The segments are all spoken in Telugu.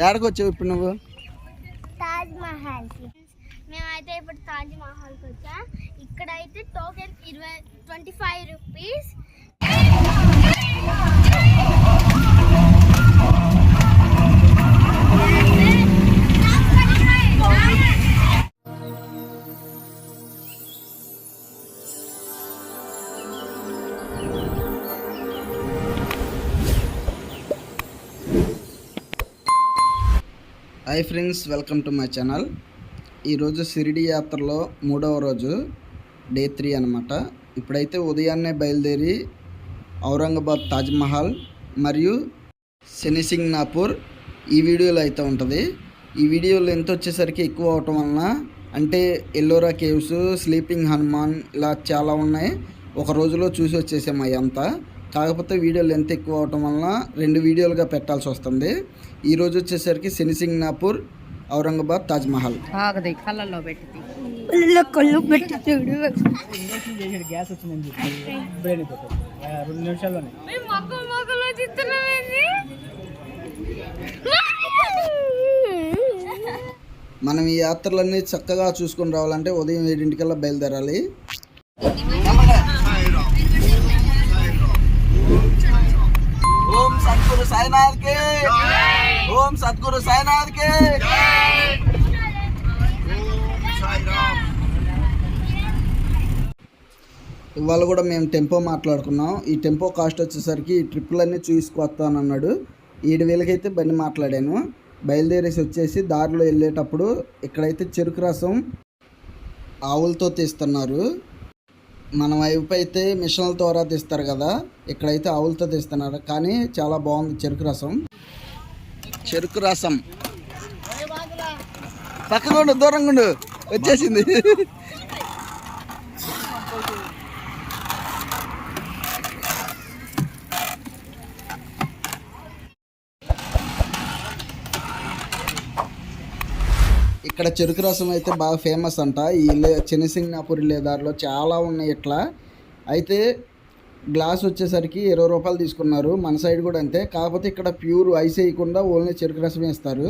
ఎక్కడికి వచ్చావు ఇప్పుడు నువ్వు? తాజ్ మహల్. మేమైతే ఇప్పుడు తాజ్ మహల్కి వచ్చా. ఇక్కడైతే టోకెన్ ఇరవై twenty five rupees. Hi friends welcome to my channel. ఈరోజు సిరిడి యాత్రలో మూడవ రోజు డే త్రీ అనమాట ఇప్పుడైతే ఉదయాన్నే బయలుదేరి ఔరంగాబాద్ తాజ్మహల్ మరియు శనిసింగ్నాపూర్ ఈ వీడియోలో అయితే ఉంటుంది. ఈ వీడియోలు ఎంత వచ్చేసరికి ఎక్కువ అవటం వలన అంటే ఎల్లోరా కేవ్స్ స్లీపింగ్ హనుమాన్ ఇలా చాలా ఉన్నాయి. ఒక రోజులో చూసి వచ్చేసాము అవి అంతా కాకపోతే వీడియో లెంత్ ఎక్కువ అవటం వలన రెండు వీడియోలుగా పెట్టాల్సి వస్తుంది. ఈ రోజు వచ్చేసరికి శనిసింగ్నాపూర్ ఔరంగాబాద్ తాజ్మహల్ కళ్ళల్లో కళ్ళు పెట్టి గ్యాస్ వచ్చిందని రెండు నిమిషాల్లోనే మనం ఈ యాత్రలన్నీ చక్కగా చూసుకొని రావాలంటే ఉదయం ఏడింటికల్లా బయలుదేరాలి. సాయినాథ్ కే ఓం సద్గురు సాయినాథ్ కే ఇవాళ కూడా మేము టెంపో మాట్లాడుకున్నాం. ఈ టెంపో కాస్ట్ వచ్చేసరికి ఈ ట్రిప్పులన్నీ చూసుకొస్తానన్నాడు. ఏడు వేలకైతే బండి మాట్లాడాను. బయలుదేరేసి వచ్చేసి దారిలో వెళ్ళేటప్పుడు ఇక్కడైతే చెరుకు రసం ఆవులతో తీస్తున్నారు. మన వైపు అయితే మిషన్ల ద్వారా తీస్తారు కదా ఇక్కడైతే ఆవులతో తీస్తున్నారు. కానీ చాలా బాగుంది చెరుకు రసం. చెరుకు రసం. పక్కన దూరంగా ఉండు. వచ్చేసింది. ఇక్కడ చెరుకు రసం అయితే బాగా ఫేమస్ అంట. ఈ లే చెనిసింగ్నాపూర్ దారిలో చాలా ఉన్నాయి ఇట్లా. అయితే గ్లాస్ వచ్చేసరికి ఇరవై రూపాయలు తీసుకున్నారు. మన సైడ్ కూడా అంతే. కాకపోతే ఇక్కడ ప్యూర్ ఐస్ వేయకుండా ఓన్లీ చెరుకు రసం వేస్తారు.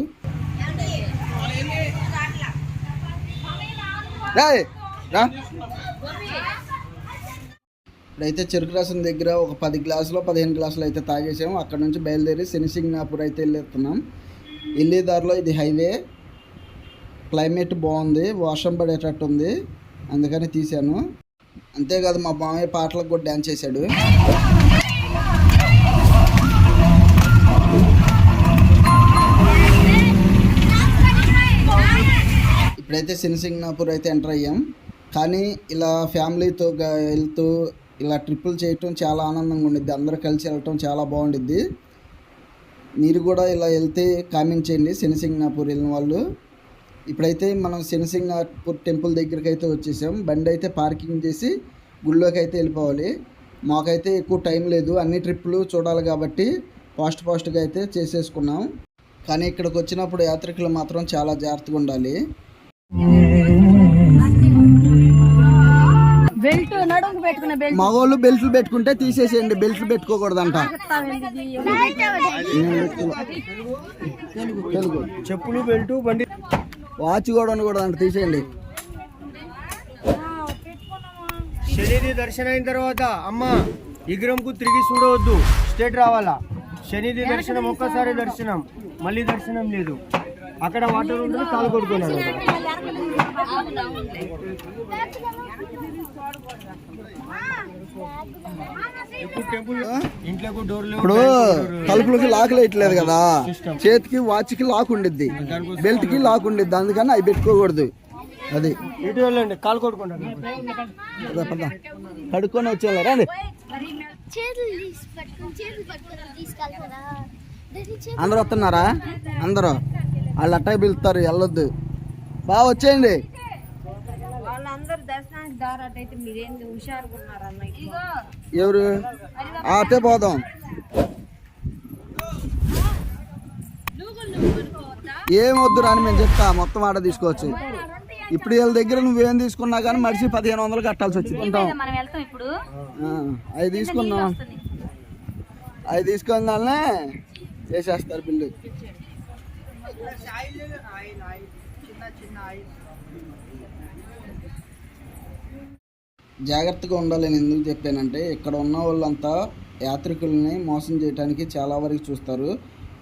ఇప్పుడైతే చెరుకు రసం దగ్గర ఒక పది గ్లాసులో పదిహేను గ్లాసులు అయితే తాగేసాము. అక్కడ నుంచి బయలుదేరి శనిసింగ్నాపూర్ అయితే వెళ్ళేస్తున్నాం. వెళ్ళే దారిలో ఇది హైవే. క్లైమేట్ బాగుంది వర్షం పడేటట్టు ఉంది అందుకని తీశాను. అంతేకాదు మా మామయ్య పాటలకు కూడా డ్యాన్స్ చేశాడు. ఇప్పుడైతే సినిసింగ్నాపూర్ అయితే ఎంటర్ అయ్యాం. కానీ ఇలా ఫ్యామిలీతో వెళ్తూ ఇలా ట్రిప్పులు చేయటం చాలా ఆనందంగా ఉండిద్ది. అందరూ కలిసి వెళ్ళటం చాలా బాగుండిద్ది. మీరు కూడా ఇలా వెళ్తే కామెంట్ చేయండి శనిసింగ్నాపూర్ వెళ్ళిన వాళ్ళు. ఇప్పుడైతే మనం శనిసింగ్నాపూర్ టెంపుల్ దగ్గరికి అయితే వచ్చేసాం. బండి అయితే పార్కింగ్ చేసి గుళ్ళోకి అయితే వెళ్ళిపోవాలి. మాకైతే ఎక్కువ టైం లేదు. అన్ని ట్రిప్పులు చూడాలి కాబట్టి ఫాస్ట్ ఫాస్ట్గా అయితే చేసేసుకున్నాం. కానీ ఇక్కడికి వచ్చినప్పుడు యాత్రికులు మాత్రం చాలా జాగ్రత్తగా ఉండాలి. మగవాళ్ళు బెల్ట్లు పెట్టుకుంటే తీసేసేయండి. బెల్ట్లు పెట్టుకోకూడదంట. చెప్పులు బెల్ట్ బండి వాచ్ కూడా ఉండకూడదంట తీసేయండి. శనిది దర్శనం అయిన తర్వాత అమ్మ విగ్రహంకు తిరిగి చూడవద్దు. స్టేట్ రావాలా? శనిది దర్శనం ఒక్కసారి దర్శనం. మళ్ళీ దర్శనం లేదు. అక్కడ వాటర్ ఉంటుంది కాలు కొడుకున్నాడు ఇప్పుడు తలుపులకి లాక్ వేయట్లేదు కదా. చేతికి వాచ్కి లాక్ ఉండిద్ది. బెల్ట్కి లాక్ ఉండిద్ది. అందుకని అవి పెట్టుకోకూడదు. అది. ఇటు వెళ్ళండి కాలు రండి తీసుకెళ్తారా దాన్ని చేతులు అందరూ వస్తున్నారా? అందరూ. వాళ్ళు అట్టాయి పిలుస్తారు వెళ్ళొద్దు. బాగా వచ్చేయండి. వాళ్ళందరూ దర్శనానికి దారాటైతే మీరేంది హుషారుగా ఉన్నారన్న ఎవరు? ఆ, అటే పోదాం. ఏం వద్దు రాని మేము చెప్తా మొత్తం ఆడ తీసుకోవచ్చు ఇప్పుడు వీళ్ళ దగ్గర నువ్వేం తీసుకున్నా కానీ మనిషి పదిహేను వందలు కట్టాల్సి వచ్చి ఉంటాం అవి తీసుకున్నాం అవి తీసుకోగానే వేసేస్తారు బిల్లు. జాగ్రత్తగా ఉండాలని ఎందుకు చెప్పానంటే ఇక్కడ ఉన్న వాళ్ళంతా యాత్రికుల్ని మోసం చేయడానికి చాలా వరకు చూస్తారు.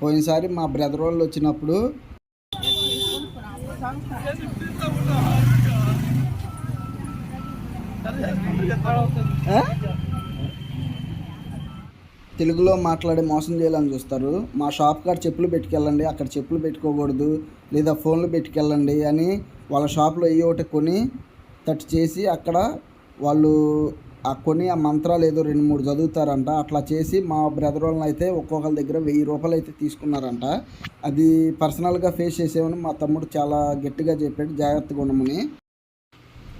పోయినసారి మా బ్రదర్ వాళ్ళు వచ్చినప్పుడు తెలుగులో మాట్లాడి మోసం చేయాలని చూస్తారు. మా షాప్ కాడ చెప్పులు పెట్టుకెళ్ళండి అక్కడ చెప్పులు పెట్టుకోకూడదు లేదా ఫోన్లు పెట్టుకెళ్ళండి అని వాళ్ళ షాప్లో ఏ ఒకటి కొని తట్టు చేసి అక్కడ వాళ్ళు ఆ కొని ఆ మంత్రాలు ఏదో రెండు మూడు చదువుతారంట. అట్లా చేసి మా బ్రదర్ వాళ్ళని అయితే ఒక్కొక్కరి దగ్గర వెయ్యి రూపాయలు అయితే తీసుకున్నారంట. అది పర్సనల్గా ఫేస్ చేసేవని మా తమ్ముడు చాలా గట్టిగా చెప్పాడు. జాగ్రత్తగా ఉండమని.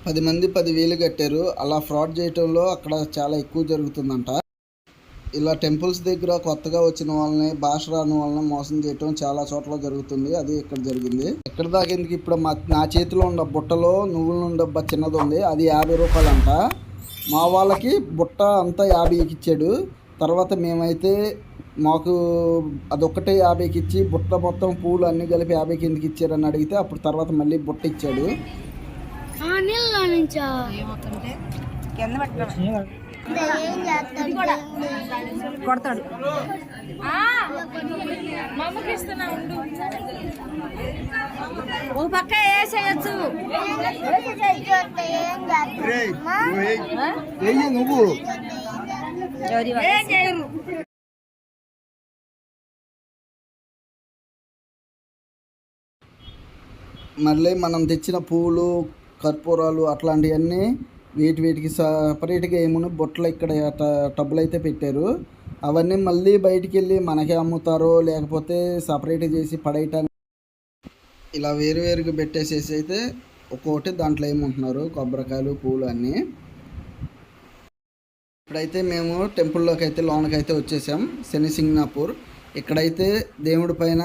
పది మంది పదివేలు కట్టారు. అలా ఫ్రాడ్ చేయటంలో అక్కడ చాలా ఎక్కువ జరుగుతుందంట. ఇలా టెంపుల్స్ దగ్గర కొత్తగా వచ్చిన వాళ్ళని భాష రాని వాళ్ళని మోసం చేయటం చాలా చోట్ల జరుగుతుంది. అది ఇక్కడ జరిగింది. ఎక్కడ దాకా ఎందుకు ఇప్పుడు మా నా చేతిలో ఉన్న బుట్టలో నువ్వుల నుండి డబ్బా చిన్నది ఉంది అది యాభై రూపాయలు అంట మా వాళ్ళకి బుట్ట అంతా యాభైకి ఇచ్చాడు. తర్వాత మేమైతే మాకు అదొక్కటే యాభైకి ఇచ్చి బుట్ట మొత్తం పూలు అన్ని కలిపి యాభైకి ఎందుకు ఇచ్చారని అడిగితే అప్పుడు తర్వాత మళ్ళీ బుట్ట ఇచ్చాడు. కింద కొడతాడు. ఓ పక్క వేసేయచ్చు. ఏం చేస్తాడు నువ్వు మళ్ళీ మనం తెచ్చిన పూలు కర్పూరాలు అట్లాంటివన్నీ వీటి వీటికి సపరేట్గా ఏమున్నా బుట్టలు ఇక్కడ టబ్బులు అయితే పెట్టారు. అవన్నీ మళ్ళీ బయటికి వెళ్ళి మనకే అమ్ముతారో లేకపోతే సపరేట్ చేసి పడేయటానికి ఇలా వేరువేరుగా పెట్టేసేసి అయితే ఒక్కొక్కటి దాంట్లో ఏముంటున్నారు? కొబ్బరికాయలు పూలు అన్నీ. ఇప్పుడైతే మేము టెంపుల్లోకి అయితే లోనకి అయితే వచ్చేసాం శని సింగ్నాపూర్. ఇక్కడైతే దేవుడి పైన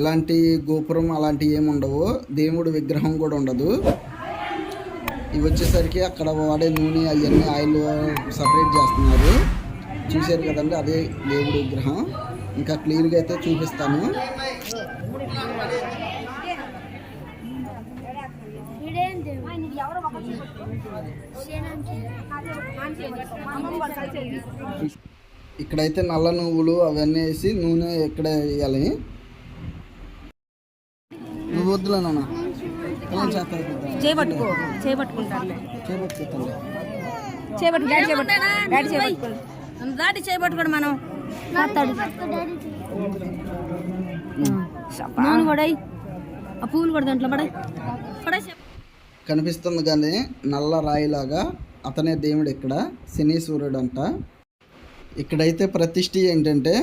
ఎలాంటి గోపురం అలాంటివి ఏమి ఉండవు దేవుడి విగ్రహం కూడా ఉండదు. ఇవి వచ్చేసరికి అక్కడ వాడే నూనె అవన్నీ ఆయిల్ సపరేట్ చేస్తున్నారు. చూశారు కదండి అదే దేవుడి విగ్రహం. ఇంకా క్లియర్గా అయితే చూపిస్తాను. ఇక్కడైతే నల్ల నువ్వులు అవన్నీ వేసి నూనె ఎక్కడ వేయాలి? నువ్వు వద్దులే చేపట్టుకో చేపట్టుకుంటాను చేపట్టుకుంటాను చేపట్టు డాడీ చేపట్టు డాడీ చేపట్టుకోండి దాటి చేపట్టుకోండి మనం. నూనె పడాయి ఆ పువ్వులు కూడా దాంట్లో పడాయి. పడాయి కనిపిస్తుంది కానీ నల్ల రాయిలాగా అతనే దేవుడు ఇక్కడ శనీశ్వరుడు అంట. ఇక్కడైతే ప్రతిష్ఠ ఏంటంటే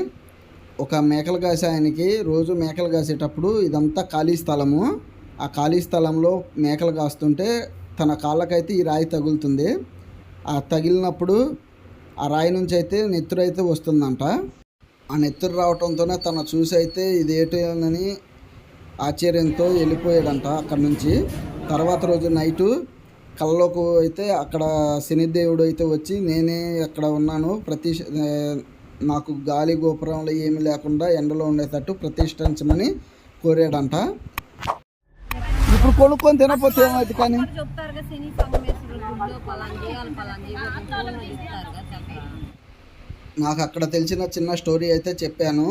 ఒక మేకలు కాసే ఆయనకి రోజు మేకలు కాసేటప్పుడు ఇదంతా ఖాళీ స్థలము. ఆ ఖాళీ స్థలంలో మేకలు కాస్తుంటే తన కాళ్ళకైతే ఈ రాయి తగులుతుంది. ఆ తగిలినప్పుడు ఆ రాయి నుంచి అయితే నెత్తురు అయితే వస్తుందంట. ఆ నెత్తురు రావడంతోనే తను చూసి అయితే ఇదేటని ఆశ్చర్యంతో వెళ్ళిపోయాడంట అక్కడి నుంచి. తర్వాత రోజు నైటు కళ్ళలోకి అయితే అక్కడ శనిదేవుడు అయితే వచ్చి నేనే అక్కడ ఉన్నాను. ప్రతి నాకు గాలి గోపురంలో ఏమీ లేకుండా ఎండలో ఉండేటట్టు ప్రతిష్ఠించమని కోరాడంట. ఇప్పుడు కొనుక్కొని తినకపోతే ఏమైంది కానీ? నాకు అక్కడ తెలిసిన చిన్న స్టోరీ అయితే చెప్పాను.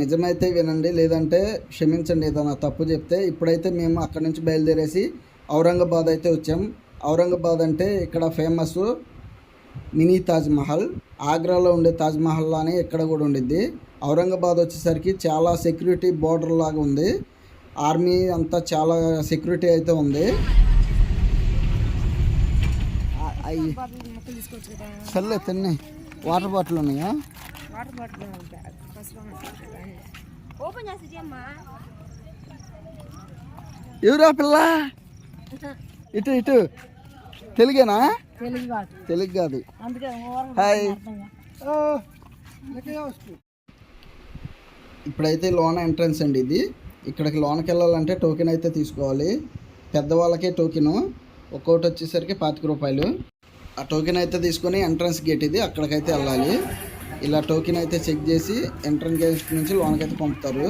నిజమైతే వినండి లేదంటే క్షమించండి ఏదైనా తప్పు చెప్తే ఇప్పుడైతే మేము అక్కడ నుంచి బయలుదేరేసి ఔరంగాబాద్ అయితే వచ్చాం. ఔరంగాబాద్ అంటే ఇక్కడ ఫేమస్ మినీ తాజ్ మహల్. ఆగ్రాలో ఉండే తాజ్ మహల్ లానే ఇక్కడ కూడా ఉండిద్ది. ఔరంగాబాద్ వచ్చేసరికి చాలా సెక్యూరిటీ బోర్డర్ లాగా ఉంది. ఆర్మీ అంతా చాలా సెక్యూరిటీ అయితే ఉంది. సర్లే తిన్నాయి వాటర్ బాటిల్ ఉన్నాయా? ఎవరా పిల్ల? ఇటు ఇటు. తెలుగేనా? తెలుగు కాదు. తెలుగు కాదు. అందుకే హాయ్ ఇప్పుడైతే లోన్ ఎంట్రన్స్ అండి ఇది. ఇక్కడికి లోన్కి వెళ్ళాలంటే టోకెన్ అయితే తీసుకోవాలి. పెద్దవాళ్ళకే టోకెను ఒక్కొక్కటి వచ్చేసరికి పాతిక రూపాయలు. ఆ టోకెన్ అయితే తీసుకొని ఎంట్రన్స్ గేట్ ఇది అక్కడికైతే వెళ్ళాలి. ఇలా టోకెన్ అయితే చెక్ చేసి ఎంట్రన్స్ గేట్ నుంచి లోనకి అయితే పంపుతారు.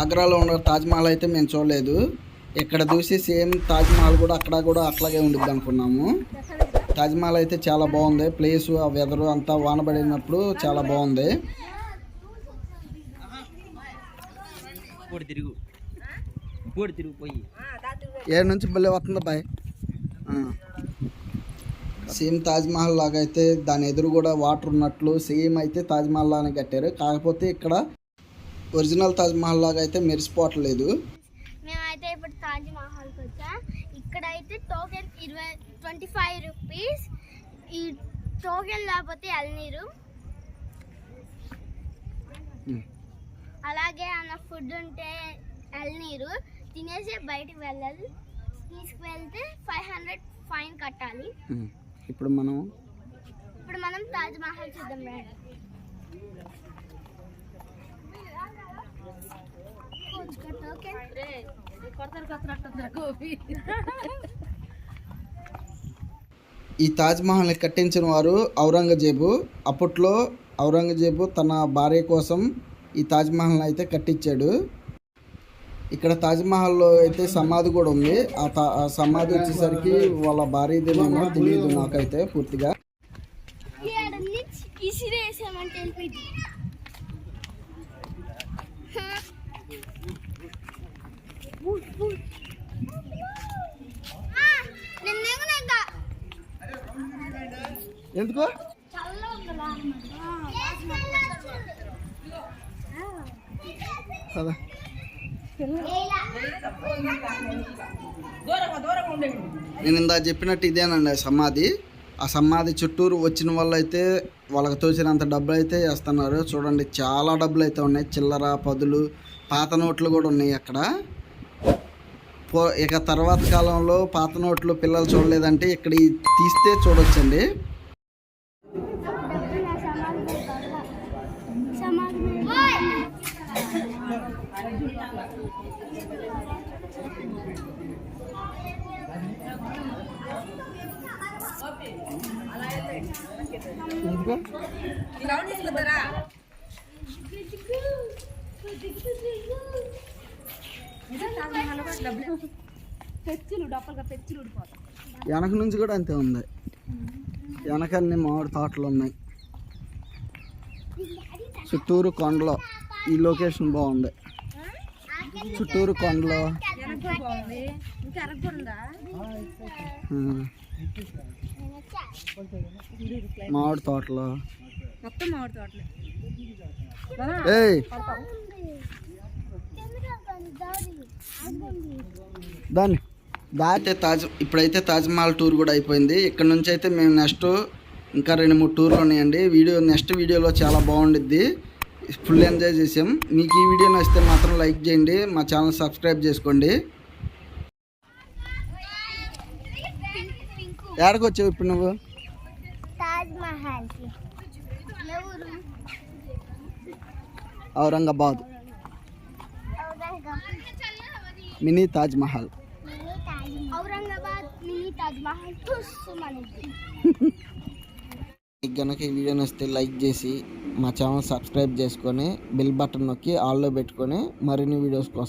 ఆగ్రాలో ఉన్న తాజ్మహల్ అయితే మేము చూడలేదు. ఇక్కడ చూసి సేమ్ తాజ్మహల్ కూడా అక్కడ కూడా అట్లాగే ఉండిద్ది అనుకున్నాము. తాజ్ మహల్ అయితే చాలా బాగుంది. ప్లేస్ ఆ వెదరు అంతా వాన పడినప్పుడు చాలా బాగుంది. ఇప్పుడు తిరుగు. ఇప్పుడు తిరుగు పోయి. ఏడు నుంచి భలే వస్తుంది బాయ్. సేమ్ తాజ్ మహల్ లాగా అయితే దాని ఎదురు కూడా వాటర్ ఉన్నట్లు సేమ్ అయితే తాజ్ మహల్ లాగానే కట్టారు. కాకపోతే ఇక్కడ ఒరిజినల్ తాజ్ మహల్ లాగా అయితే మెరిసిపోవట్లేదు. మేమైతే ఇప్పుడు తాజ్ మహల్కి వచ్చా. ఇక్కడైతే టోకెన్ ఇరవై ట్వంటీ ఫైవ్ రూపీస్. ఈ టోకెన్ లేకపోతే ఎల్నీరు. అలాగే అన్న ఫుడ్ ఉంటే ఎల్నీరు తినేసి బయటికి వెళ్ళాలి. తీసుకువెళ్తే ఫైవ్ హండ్రెడ్ ఫైన్ కట్టాలి. ఇప్పుడు మనం ఇప్పుడు మనం తాజ్ మహల్ చూద్దాం రండి టోకెన్. కొడతారు కొత్తనట్టుందిరా గోపి. ఈ తాజ్మహల్ని కట్టించిన వారు ఔరంగజేబు. అప్పట్లో ఔరంగజేబు తన భార్య కోసం ఈ తాజ్మహల్ని అయితే కట్టించాడు. ఇక్కడ తాజ్మహల్లో అయితే సమాధి కూడా ఉంది. ఆ తా- ఆ సమాధి వచ్చేసరికి వాళ్ళ భార్యదేమో తెలియదు నాకైతే పూర్తిగా ఇక్కడ నుంచి ఇసిరేసామంటే వెళ్ళిపోయింది నిన్నేమో ఇంకా ఎందుకు? కదా నేను ఇందా చెప్పినట్టు ఇదేనండి సమాధి. ఆ సమాధి చుట్టూరు వచ్చిన వాళ్ళు అయితే వాళ్ళకి తోచినంత డబ్బులు అయితే వేస్తున్నారు. చూడండి చాలా డబ్బులు అయితే ఉన్నాయి. చిల్లర పదులు పాత నోట్లు కూడా ఉన్నాయి అక్కడ. పో ఇక తర్వాత కాలంలో పాత నోట్లు పిల్లలు చూడలేదంటే ఇక్కడ తీస్తే చూడొచ్చండి. వెనక నుంచి కూడా అంతే ఉంది. వెనక అన్ని మామిడి తోటలు ఉన్నాయి. చుట్టూరు కొండలు. ఈ లొకేషన్ బాగుంది. చుట్టూరు కొండలు. మామిడి తోటలు. మొత్తం మామిడి తోటలే. ఏయ్! దాన్ని. దాటే తాజ్ ఇప్పుడైతే తాజ్మహల్ టూర్ కూడా అయిపోయింది. ఇక్కడ నుంచి అయితే మేము నెక్స్ట్ ఇంకా రెండు మూడు టూర్లు ఉన్నాయండి. వీడియో నెక్స్ట్ వీడియోలో చాలా బాగుండిద్ది. ఫుల్ ఎంజాయ్ చేసాం మీకు ఈ వీడియో నచ్చితే మాత్రం లైక్ చేయండి. మా ఛానల్ సబ్స్క్రైబ్ చేసుకోండి. ఎక్కడికి వచ్చావు ఇప్పుడు నువ్వు? మహల్ ఎవరు ఔరంగాబాద్ మినీ తాజ్ మహల్ ఔరంగాబాద్ మినీ తాజ్ మహల్ చూస్తున్నాను మీకు కనుక ఈ వీడియో నచ్చితే లైక్ చేసి మా ఛానల్ సబ్స్క్రైబ్ చేసుకొని బెల్ బటన్ నొక్కి ఆల్లో పెట్టుకొని మరిన్ని వీడియోస్ కోసం